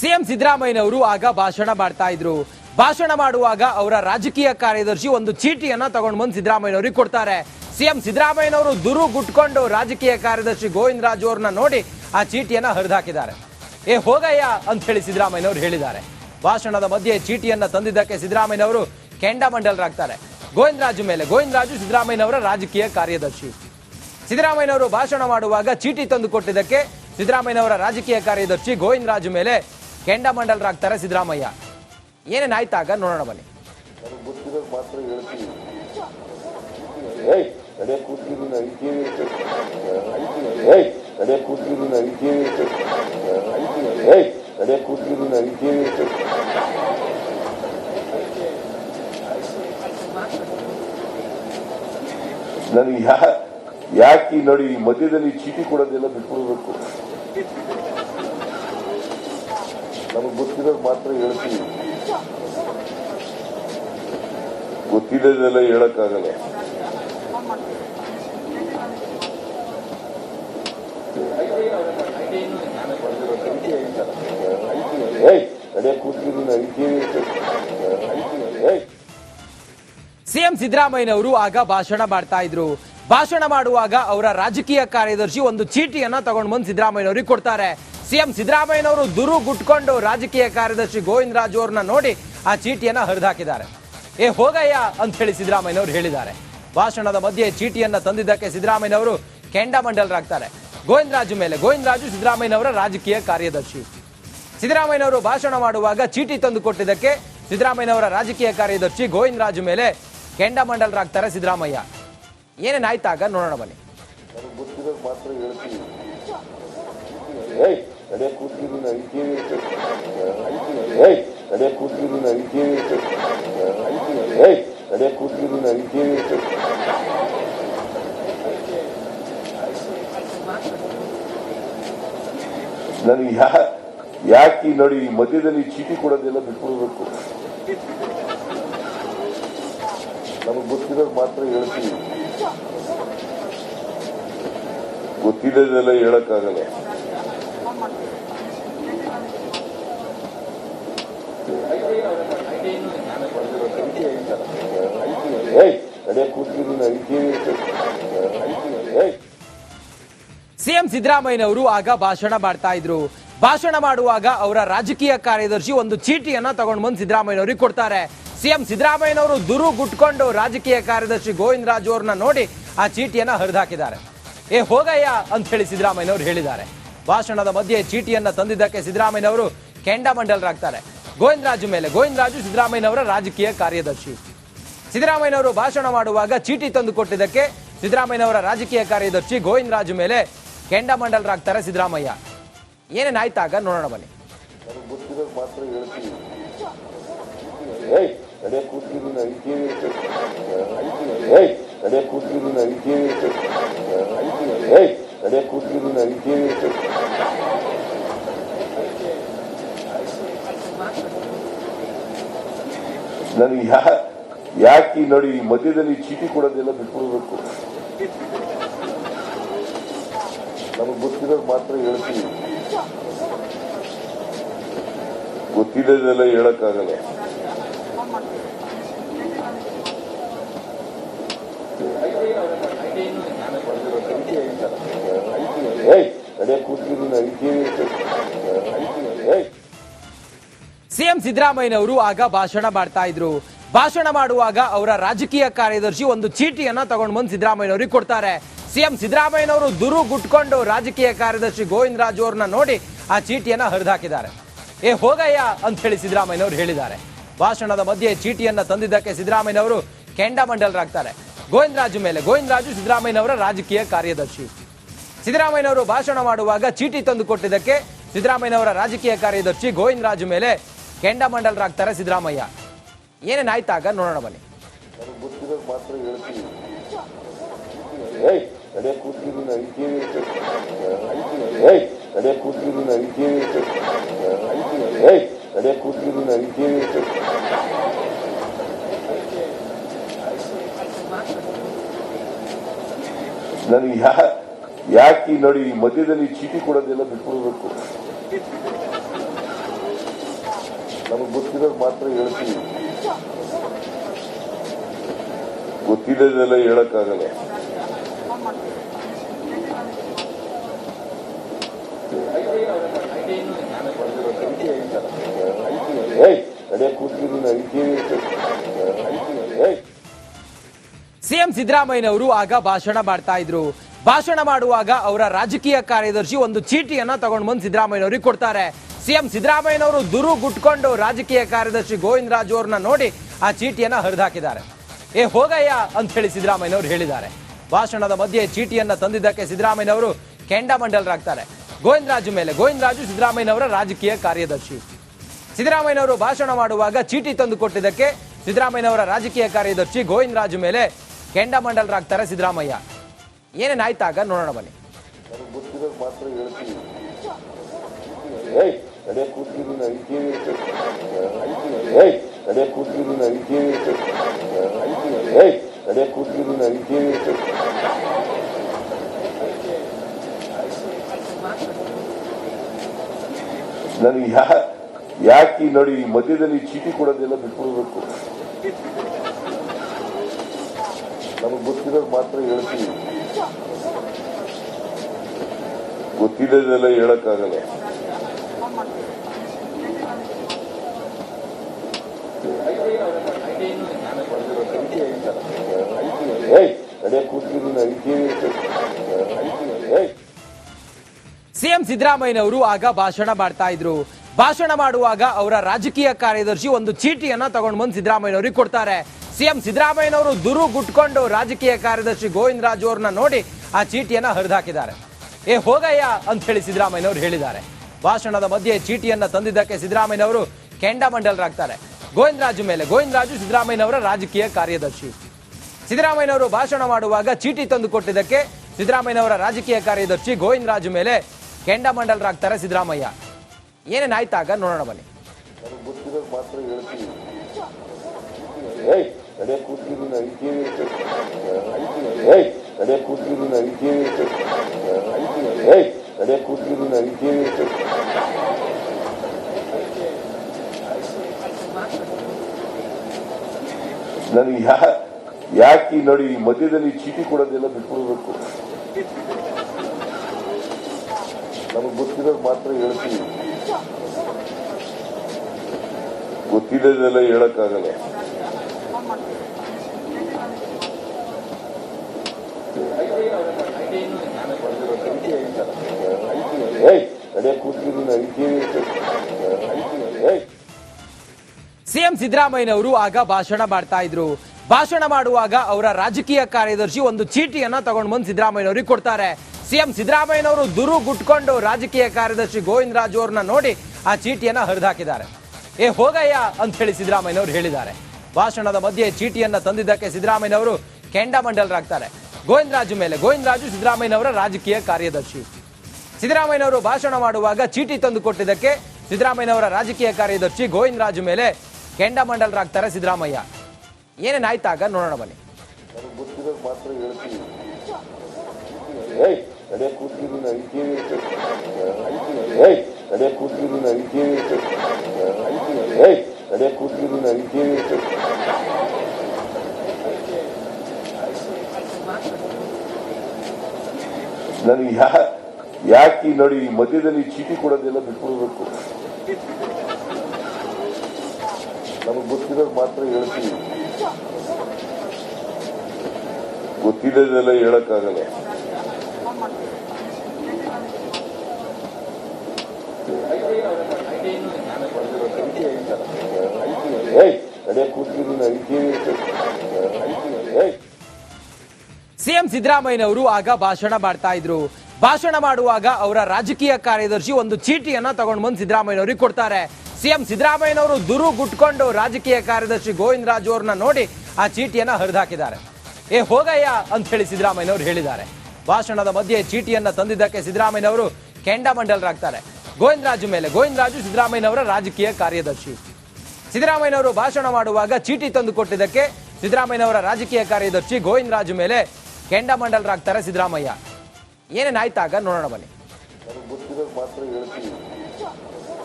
CM ಸಿದ್ದರಾಮಯ್ಯನವರು ಆಗ ಭಾಷಣ ಮಾಡ್ತಾ ಇದ್ರು. ಭಾಷಣ ಮಾಡುವಾಗ ಅವರ ರಾಜಕೀಯ ಕಾರ್ಯದರ್ಶಿ ಒಂದು ಚೀಟಿಯನ್ನ ತಗೊಂಡು ಬಂದು ಸಿದ್ದರಾಮಯ್ಯನವರಿಗೆ ಕೊಡ್ತಾರೆ. ಸಿಎಂ ಸಿದ್ದರಾಮಯ್ಯನವರು ದುರು ಗುಟ್ಕೊಂಡು ರಾಜಕೀಯ ಕಾರ್ಯದರ್ಶಿ ಗೋವಿಂದ ರಾಜು ಅವ್ರನ್ನ ನೋಡಿ ಆ ಚೀಟಿಯನ್ನ ಹರಿದಾಕಿದ್ದಾರೆ. ಏ ಹೋಗಯ್ಯ ಅಂತ ಹೇಳಿ ಸಿದ್ದರಾಮಯ್ಯನವರು ಹೇಳಿದ್ದಾರೆ. ಭಾಷಣದ ಮಧ್ಯೆ ಚೀಟಿಯನ್ನ ತಂದಿದ್ದಕ್ಕೆ ಸಿದ್ದರಾಮಯ್ಯನವರು ಕೆಂಡಾಮಂಡಲರಾಗ್ತಾರೆ. ಗೋವಿಂದರಾಜು ಮೇಲೆ, ಗೋವಿಂದರಾಜು ಸಿದ್ದರಾಮಯ್ಯನವರ ರಾಜಕೀಯ ಕಾರ್ಯದರ್ಶಿ. ಸಿದ್ದರಾಮಯ್ಯನವರು ಭಾಷಣ ಮಾಡುವಾಗ ಚೀಟಿ ತಂದು ಕೊಟ್ಟಿದ್ದಕ್ಕೆ ಸಿದ್ದರಾಮಯ್ಯನವರ ರಾಜಕೀಯ ಕಾರ್ಯದರ್ಶಿ ಗೋವಿಂದರಾಜು ಮೇಲೆ ಕೆಂಡಾಮಂಡಲರಾಗ್ತಾರೆ ಸಿದ್ದರಾಮಯ್ಯ. ಏನೇನಾಯ್ತಾಗ ನೋಡೋಣ ಬನ್ನಿ. ನನಗೆ ಯಾ ಯಾಕೆ ನೋಡಿ ಮಧ್ಯದಲ್ಲಿ ಚೀಟಿ ಕೊಡೋದೆಲ್ಲ ಬಿಟ್ಕೊಡ್ಬೇಕು ನಮಗೆ ಗೊತ್ತಿರೋದು ಮಾತ್ರ ಹೇಳ್ತೀವಿ ಗೊತ್ತಿಲ್ಲದೆಲ್ಲ ಹೇಳಕ್ಕಾಗಲ್ಲ. ಸಿಎಂ ಸಿದ್ದರಾಮಯ್ಯನವರು ಆಗ ಭಾಷಣ ಮಾಡ್ತಾ ಇದ್ರು. ಭಾಷಣ ಮಾಡುವಾಗ ಅವರ ರಾಜಕೀಯ ಕಾರ್ಯದರ್ಶಿ ಒಂದು ಚೀಟಿಯನ್ನ ತಗೊಂಡ್ ಬಂದು ಸಿದ್ದರಾಮಯ್ಯನವರಿಗೆ ಕೊಡ್ತಾರೆ. ಸಿಎಂ ಸಿದ್ದರಾಮಯ್ಯನವರು ದುರು ಗುಟ್ಕೊಂಡು ರಾಜಕೀಯ ಕಾರ್ಯದರ್ಶಿ ಗೋವಿಂದ ರಾಜು ಅವ್ರನ್ನ ನೋಡಿ ಆ ಚೀಟಿಯನ್ನ ಹರಿದಾಕಿದ್ದಾರೆ. ಏ ಹೋಗಯ್ಯ ಅಂತ ಹೇಳಿ ಸಿದ್ದರಾಮಯ್ಯನವರು ಹೇಳಿದ್ದಾರೆ. ಭಾಷಣದ ಮಧ್ಯೆ ಚೀಟಿಯನ್ನ ತಂದಿದ್ದಕ್ಕೆ ಸಿದ್ದರಾಮಯ್ಯನವರು ಕೆಂಡಾಮಂಡಲರಾಗ್ತಾರೆ. ಗೋವಿಂದರಾಜು ಮೇಲೆ ಗೋವಿಂದರಾಜು ಸಿದ್ದರಾಮಯ್ಯನವರ ರಾಜಕೀಯ ಕಾರ್ಯದರ್ಶಿ. ಸಿದ್ದರಾಮಯ್ಯನವರು ಭಾಷಣ ಮಾಡುವಾಗ ಚೀಟಿ ತಂದು ಕೊಟ್ಟಿದ್ದಕ್ಕೆ ಸಿದ್ದರಾಮಯ್ಯನವರ ರಾಜಕೀಯ ಕಾರ್ಯದರ್ಶಿ ಗೋವಿಂದರಾಜು ಮೇಲೆ ಕೆಂಡಾಮಂಡಲರಾಗ್ತಾರೆ ಸಿದ್ದರಾಮಯ್ಯ. ಏನೇನಾಯ್ತಾಗ ನೋಡೋಣ ಬನ್ನಿ. ಕೂತಿದ್ರು ಮಾತ್ರ ಹೇಳ್ತೀನಿ ಏಯ್ ನಡೆ ಕೂತ್ಕೊಂಡು ಐತಿಯೇ ಏಯ್ ಏಯ್ ನಡೆ ಕೂತ್ಕೊಂಡು ನನಗೆ ಯಾ ಯಾಕೆ ನೋಡಿ ಈ ಮಧ್ಯದಲ್ಲಿ ಚೀಟಿ ಕೊಡೋದೆಲ್ಲ ಬಿಟ್ಕೊಡ್ಬೇಕು ನಮಗೆ ಗೊತ್ತಿರೋದು ಮಾತ್ರ ಹೇಳ್ತೀವಿ ಗೊತ್ತಿಲ್ಲದೆಲ್ಲ ಹೇಳಕ್ಕಾಗಲ್ಲ ಏಯ್ ನಡೆ ಕೂತ್ಕೊಂಡು ಐತಿಯೇ ಏಯ್ ಸಿಎಂ ಸಿದ್ದರಾಮಯ್ಯನವರು ಆಗ ಭಾಷಣ ಮಾಡ್ತಾ ಇದ್ರು. ಭಾಷಣ ಮಾಡುವಾಗ ಅವರ ರಾಜಕೀಯ ಕಾರ್ಯದರ್ಶಿ ಒಂದು ಚೀಟಿಯನ್ನ ತಗೊಂಡು ಬಂದು ಸಿದ್ದರಾಮಯ್ಯನವರಿಗೆ ಕೊಡ್ತಾರೆ. ಸಿಎಂ ಸಿದ್ದರಾಮಯ್ಯನವರು ದುರು ಗುಟ್ಕೊಂಡು ರಾಜಕೀಯ ಕಾರ್ಯದರ್ಶಿ ಗೋವಿಂದ ರಾಜು ಅವ್ರನ್ನ ನೋಡಿ ಆ ಚೀಟಿಯನ್ನ ಹರಿದಾಕಿದ್ದಾರೆ. ಏ ಹೋಗಯ್ಯ ಅಂತ ಹೇಳಿ ಸಿದ್ದರಾಮಯ್ಯನವರು ಹೇಳಿದ್ದಾರೆ. ಭಾಷಣದ ಮಧ್ಯೆ ಚೀಟಿಯನ್ನ ತಂದಿದ್ದಕ್ಕೆ ಸಿದ್ದರಾಮಯ್ಯನವರು ಕೆಂಡಾಮಂಡಲರಾಗ್ತಾರೆ. ಗೋವಿಂದರಾಜು ಮೇಲೆ. ಗೋವಿಂದರಾಜು ಸಿದ್ದರಾಮಯ್ಯನವರ ರಾಜಕೀಯ ಕಾರ್ಯದರ್ಶಿ. ಸಿದ್ದರಾಮಯ್ಯನವರು ಭಾಷಣ ಮಾಡುವಾಗ ಚೀಟಿ ತಂದು ಕೊಟ್ಟಿದ್ದಕ್ಕೆ ಸಿದ್ದರಾಮಯ್ಯನವರ ರಾಜಕೀಯ ಕಾರ್ಯದರ್ಶಿ ಗೋವಿಂದರಾಜು ಮೇಲೆ ಕೆಂಡಾಮಂಡಲರಾಗ್ತಾರೆ ಸಿದ್ದರಾಮಯ್ಯ. ಏನೇನಾಯ್ತಾಗ ನೋಡೋಣ ಬನ್ನಿ. ನನಗೆ ಗೊತ್ತಿರೋದು ಮಾತ್ರ ಹೇಳ್ತೀನಿ ಏಯ್ ನಡೆ ಕೂತ್ಕೊಂಡು ಐತಿಯೇ ಏಯ್ ನಡೆ ಕೂತ್ಕೊಂಡು ಐತಿಯೇ ಏಯ್ ನಡೆ ಕೂತ್ಕೊಂಡು ಐತಿಯೇ ನನಗೆ ಯಾ, ಯಾಕೆ ನೋಡಿ ಈ ಮಧ್ಯದಲ್ಲಿ ಚೀಟಿ ಕೊಡೋದೆಲ್ಲ ಬಿಟ್ಕೊಡ್ಬೇಕು ನಮಗೆ ಗೊತ್ತಿರೋದು ಮಾತ್ರ ಹೇಳ್ತೀವಿ ಗೊತ್ತಿಲ್ಲದೆಲ್ಲ ಹೇಳಕ್ಕಾಗಲ್ಲ. ಏಯ್, ನಡೆ ಕೂತ್ಕೊಂಡು ಐತೆ ಏಯ್ ಸಿಎಂ ಸಿದ್ದರಾಮಯ್ಯನವರು ಆಗ ಭಾಷಣ ಮಾಡ್ತಾ ಇದ್ರು. ಭಾಷಣ ಮಾಡುವಾಗ ಅವರ ರಾಜಕೀಯ ಕಾರ್ಯದರ್ಶಿ ಒಂದು ಚೀಟಿಯನ್ನ ತಗೊಂಡು ಬಂದು ಸಿದ್ದರಾಮಯ್ಯನವರಿಗೆ ಕೊಡ್ತಾರೆ. ಸಿಎಂ ಸಿದ್ದರಾಮಯ್ಯನವರು ದುರು ಗುಟ್ಕೊಂಡು ರಾಜಕೀಯ ಕಾರ್ಯದರ್ಶಿ ಗೋವಿಂದ ರಾಜು ಅವ್ರನ್ನ ನೋಡಿ ಆ ಚೀಟಿಯನ್ನ ಹರಿದಾಕಿದ್ದಾರೆ. ಏ ಹೋಗಯ್ಯ ಅಂತ ಹೇಳಿ ಸಿದ್ದರಾಮಯ್ಯನವರು ಹೇಳಿದ್ದಾರೆ. ಭಾಷಣದ ಮಧ್ಯೆ ಚೀಟಿಯನ್ನ ತಂದಿದ್ದಕ್ಕೆ ಸಿದ್ದರಾಮಯ್ಯನವರು ಕೆಂಡಾಮಂಡಲರಾಗ್ತಾರೆ. ಗೋವಿಂದರಾಜು ಮೇಲೆ. ಗೋವಿಂದರಾಜು ಸಿದ್ದರಾಮಯ್ಯನವರ ರಾಜಕೀಯ ಕಾರ್ಯದರ್ಶಿ. ಸಿದ್ದರಾಮಯ್ಯನವರು ಭಾಷಣ ಮಾಡುವಾಗ ಚೀಟಿ ತಂದು ಕೊಟ್ಟಿದ್ದಕ್ಕೆ ಸಿದ್ದರಾಮಯ್ಯನವರ ರಾಜಕೀಯ ಕಾರ್ಯದರ್ಶಿ ಗೋವಿಂದರಾಜು ಮೇಲೆ ಕೆಂಡಾಮಂಡಲರಾಗ್ತಾರೆ ಸಿದ್ದರಾಮಯ್ಯ. ಏನೇನಾಯ್ತಾಗ ನೋಡೋಣ ಬನ್ನಿ. ನನಗೆ ಯಾ ಯಾಕೆ ನೋಡಿ ಮಧ್ಯದಲ್ಲಿ ಚೀಟಿ ಕೊಡೋದೆಲ್ಲ ಬಿಟ್ಕೊಡ್ಬೇಕು ನಮಗೆ ಗೊತ್ತಿರೋದು ಮಾತ್ರ ಹೇಳ್ತೀವಿ. ಗೊತ್ತಿಲ್ಲದೆಲ್ಲ ಹೇಳಕ್ಕಾಗಲ್ಲ. ಸಿಎಂ ಸಿದ್ದರಾಮಯ್ಯನವರು ಆಗ ಭಾಷಣ ಮಾಡ್ತಾ ಇದ್ರು. ಭಾಷಣ ಮಾಡುವಾಗ ಅವರ ರಾಜಕೀಯ ಕಾರ್ಯದರ್ಶಿ ಒಂದು ಚೀಟಿಯನ್ನ ತಗೊಂಡ್ ಬಂದು ಸಿದ್ದರಾಮಯ್ಯನವರಿಗೆ ಕೊಡ್ತಾರೆ. ಸಿಎಂ ಸಿದ್ದರಾಮಯ್ಯನವರು ದುರು ಗುಟ್ಕೊಂಡು ರಾಜಕೀಯ ಕಾರ್ಯದರ್ಶಿ ಗೋವಿಂದ ರಾಜು ಅವ್ರನ್ನ ನೋಡಿ ಆ ಚೀಟಿಯನ್ನ ಹರಿದಾಕಿದ್ದಾರೆ. ಏ ಹೋಗಯ್ಯ ಅಂತ ಹೇಳಿ ಸಿದ್ದರಾಮಯ್ಯನವರು ಹೇಳಿದ್ದಾರೆ. ಭಾಷಣದ ಮಧ್ಯೆ ಚೀಟಿಯನ್ನ ತಂದಿದ್ದಕ್ಕೆ ಸಿದ್ದರಾಮಯ್ಯನವರು ಕೆಂಡಾಮಂಡಲರಾಗ್ತಾರೆ ಗೋವಿಂದರಾಜು ಮೇಲೆ. ಗೋವಿಂದರಾಜು ಸಿದ್ದರಾಮಯ್ಯನವರ ರಾಜಕೀಯ ಕಾರ್ಯದರ್ಶಿ. ಸಿದ್ದರಾಮಯ್ಯನವರು ಭಾಷಣ ಮಾಡುವಾಗ ಚೀಟಿ ತಂದು ಕೊಟ್ಟಿದ್ದಕ್ಕೆ ಸಿದ್ದರಾಮಯ್ಯನವರ ರಾಜಕೀಯ ಕಾರ್ಯದರ್ಶಿ ಗೋವಿಂದರಾಜು ಮೇಲೆ ಕೆಂಡಾಮಂಡಲರಾಗ್ತಾರೆ ಸಿದ್ದರಾಮಯ್ಯ. ಏನೇನಾಯ್ತಾಗ ನೋಡೋಣ ಬನ್ನಿ. ಗೊತ್ತಿರೋದು ಮಾತ್ರ ಹೇಳ್ತೀವಿ ಏಯ್ ಅದೇ ಕೂತ್ಕಿದ್ದೀನಿ ಐಟಿ ಏಯ್ ಏಯ್ ಅದೇ ಕೂತ್ಕಿದ್ದೀನಿ ಐಟಿ ನನಗೆ ಯಾ, ಯಾಕೆ ನೋಡಿ ಈ ಮಧ್ಯದಲ್ಲಿ ಚೀಟಿ ಕೊಡೋದೆಲ್ಲ ಬಿಟ್ಕೊಡ್ಬೇಕು ನಮಗೆ ಗೊತ್ತಿರೋದು ಮಾತ್ರ ಹೇಳ್ತೀವಿ. ಗೊತ್ತಿಲ್ಲದೆಲ್ಲ ಹೇಳಕ್ಕಾಗಲ್ಲ ಏಯ್ ಅದೇ ಕೂತ್ಕಿದ್ದೀನಿ ಐಟಿ ಏಯ್ ಸಿಎಂ ಸಿದ್ದರಾಮಯ್ಯನವರು ಆಗ ಭಾಷಣ ಮಾಡ್ತಾ ಇದ್ರು. ಭಾಷಣ ಮಾಡುವಾಗ ಅವರ ರಾಜಕೀಯ ಕಾರ್ಯದರ್ಶಿ ಒಂದು ಚೀಟಿಯನ್ನ ತಗೊಂಡು ಬಂದು ಸಿದ್ದರಾಮಯ್ಯನವರಿಗೆ ಕೊಡ್ತಾರೆ. ಸಿಎಂ ಸಿದ್ದರಾಮಯ್ಯನವರು ದುರು ಗುಟ್ಕೊಂಡು ರಾಜಕೀಯ ಕಾರ್ಯದರ್ಶಿ ಗೋವಿಂದ ರಾಜು ಅವ್ರನ್ನ ನೋಡಿ ಆ ಚೀಟಿಯನ್ನ ಹರಿದಾಕಿದ್ದಾರೆ. ಏ ಹೋಗಯ್ಯ ಅಂತ ಹೇಳಿ ಸಿದ್ದರಾಮಯ್ಯನವರು ಹೇಳಿದ್ದಾರೆ. ಭಾಷಣದ ಮಧ್ಯೆ ಚೀಟಿಯನ್ನ ತಂದಿದ್ದಕ್ಕೆ ಸಿದ್ದರಾಮಯ್ಯನವರು ಕೆಂಡಾಮಂಡಲರಾಗ್ತಾರೆ. ಗೋವಿಂದರಾಜು ಮೇಲೆ. ಗೋವಿಂದರಾಜು ಸಿದ್ದರಾಮಯ್ಯನವರ ರಾಜಕೀಯ ಕಾರ್ಯದರ್ಶಿ. ಸಿದ್ದರಾಮಯ್ಯನವರು ಭಾಷಣ ಮಾಡುವಾಗ ಚೀಟಿ ತಂದು ಕೊಟ್ಟಿದ್ದಕ್ಕೆ ಸಿದ್ದರಾಮಯ್ಯನವರ ರಾಜಕೀಯ ಕಾರ್ಯದರ್ಶಿ ಗೋವಿಂದರಾಜು ಮೇಲೆ ಕೆಂಡಾಮಂಡಲರಾಗ್ತಾರೆ ಸಿದ್ದರಾಮಯ್ಯ. ಏನೇನಾಯ್ತಾಗ ನೋಡೋಣ ಬನ್ನಿ. ನಮಗೆ ಗೊತ್ತಿರೋದು ಮಾತ್ರ ಹೇಳ್ತೀವಿ ಏಯ್ ಅದೇ ಕೂತ್ಕಿದ್ದೀನಿ ಐಟಿ ಏಯ್ ಅದೇ ಕೂತ್ಕಿದ್ದೀನಿ ಐಟಿ ಏಯ್ ಅದೇ ಕೂತ್ಕಿದ್ದೀನಿ ಐಟಿ ನನಗೆ ಯಾ, ಯಾಕೆ ನೋಡಿ ಈ ಮಧ್ಯದಲ್ಲಿ ಚೀಟಿ ಕೊಡೋದೆಲ್ಲ ಬಿಟ್ಕೊಡ್ಬೇಕು ನಮಗೆ ಗೊತ್ತಿರೋದು ಮಾತ್ರ ಹೇಳ್ತೀವಿ ಗೊತ್ತಿಲ್ಲದೆಲ್ಲ ಹೇಳಕ್ಕಾಗಲ್ಲ. ಏಯ್ ಅದೇ ಕೂತ್ಕಿದ್ದೀನಿ ಐಟಿ ಏಯ್ ಸಿಎಂ ಸಿದ್ದರಾಮಯ್ಯನವರು ಆಗ ಭಾಷಣ ಮಾಡ್ತಾ ಇದ್ರು. ಭಾಷಣ ಮಾಡುವಾಗ ಅವರ ರಾಜಕೀಯ ಕಾರ್ಯದರ್ಶಿ ಒಂದು ಚೀಟಿಯನ್ನ ತಗೊಂಡು ಬಂದು ಸಿದ್ದರಾಮಯ್ಯನವರಿಗೆ ಕೊಡ್ತಾರೆ. ಸಿಎಂ ಸಿದ್ದರಾಮಯ್ಯನವರು ದುರು ಗುಟ್ಕೊಂಡು ರಾಜಕೀಯ ಕಾರ್ಯದರ್ಶಿ ಗೋವಿಂದ ರಾಜು ಅವ್ರನ್ನ ನೋಡಿ ಆ ಚೀಟಿಯನ್ನ ಹರಿದಾಕಿದ್ದಾರೆ. ಏ ಹೋಗಯ್ಯ ಅಂತ ಹೇಳಿ ಸಿದ್ದರಾಮಯ್ಯನವರು ಹೇಳಿದ್ದಾರೆ. ಭಾಷಣದ ಮಧ್ಯೆ ಚೀಟಿಯನ್ನ ತಂದಿದ್ದಕ್ಕೆ ಸಿದ್ದರಾಮಯ್ಯನವರು ಕೆಂಡಾಮಂಡಲರಾಗ್ತಾರೆ. ಗೋವಿಂದರಾಜು ಮೇಲೆ ಗೋವಿಂದರಾಜು ಸಿದ್ದರಾಮಯ್ಯನವರ ರಾಜಕೀಯ ಕಾರ್ಯದರ್ಶಿ. ಸಿದ್ದರಾಮಯ್ಯನವರು ಭಾಷಣ ಮಾಡುವಾಗ ಚೀಟಿ ತಂದು ಕೊಟ್ಟಿದ್ದಕ್ಕೆ ಸಿದ್ದರಾಮಯ್ಯನವರ ರಾಜಕೀಯ ಕಾರ್ಯದರ್ಶಿ ಗೋವಿಂದರಾಜು ಮೇಲೆ ಕೆಂಡಾಮಂಡಲರಾಗ್ತಾರೆ ಸಿದ್ದರಾಮಯ್ಯ. ಏನೇನಾಯ್ತಾಗ ನೋಡೋಣ ಬನ್ನಿ. ನನಗೆ ಯಾಕೆ ನೋಡಿ ಮಧ್ಯದಲ್ಲಿ ಚೀಟಿ ಕೊಡೋದೆಲ್ಲ ಬಿಟ್ಕೊಡ್ಬೇಕು ನಮಗೆ ಗೊತ್ತಿರೋದು ಮಾತ್ರ ಹೇಳ್ತೀವಿ ಗೊತ್ತಿಲ್ಲದೆಲ್ಲ ಹೇಳಕ್ಕಾಗಲ್ಲ. ಸಿಎಂ ಸಿದ್ದರಾಮಯ್ಯನವರು ಆಗ ಭಾಷಣ ಮಾಡ್ತಾ ಇದ್ರು. ಭಾಷಣ ಮಾಡುವಾಗ ಅವರ ರಾಜಕೀಯ ಕಾರ್ಯದರ್ಶಿ ಒಂದು ಚೀಟಿಯನ್ನ ತಗೊಂಡ್ ಬಂದು ಸಿದ್ದರಾಮಯ್ಯನವರಿಗೆ ಕೊಡ್ತಾರೆ. ಸಿಎಂ ಸಿದ್ದರಾಮಯ್ಯನವರು ದುರು ಗುಟ್ಕೊಂಡು ರಾಜಕೀಯ ಕಾರ್ಯದರ್ಶಿ ಗೋವಿಂದ ರಾಜು ಅವ್ರನ್ನ ನೋಡಿ ಆ ಚೀಟಿಯನ್ನ ಹರಿದಾಕಿದ್ದಾರೆ. ಏ ಹೋಗಯ್ಯ ಅಂತ ಹೇಳಿ ಸಿದ್ದರಾಮಯ್ಯನವರು ಹೇಳಿದ್ದಾರೆ. ಭಾಷಣದ ಮಧ್ಯೆ ಚೀಟಿಯನ್ನ ತಂದಿದ್ದಕ್ಕೆ ಸಿದ್ದರಾಮಯ್ಯನವರು ಕೆಂಡಾಮಂಡಲರಾಗ್ತಾರೆ. ಗೋವಿಂದರಾಜು ಮೇಲೆ ಗೋವಿಂದರಾಜು ಸಿದ್ದರಾಮಯ್ಯನವರ ರಾಜಕೀಯ ಕಾರ್ಯದರ್ಶಿ. ಸಿದ್ದರಾಮಯ್ಯನವರು ಭಾಷಣ ಮಾಡುವಾಗ ಚೀಟಿ ತಂದು ಕೊಟ್ಟಿದ್ದಕ್ಕೆ ಸಿದ್ದರಾಮಯ್ಯನವರ ರಾಜಕೀಯ ಕಾರ್ಯದರ್ಶಿ ಗೋವಿಂದರಾಜು ಮೇಲೆ ಕೆಂಡಮಂಡಲರಾಗ್ತಾರೆ ಸಿದ್ದರಾಮಯ್ಯ. ಏನೇನಾಯ್ತಾಗ ನೋಡೋಣ ಬನ್ನಿ.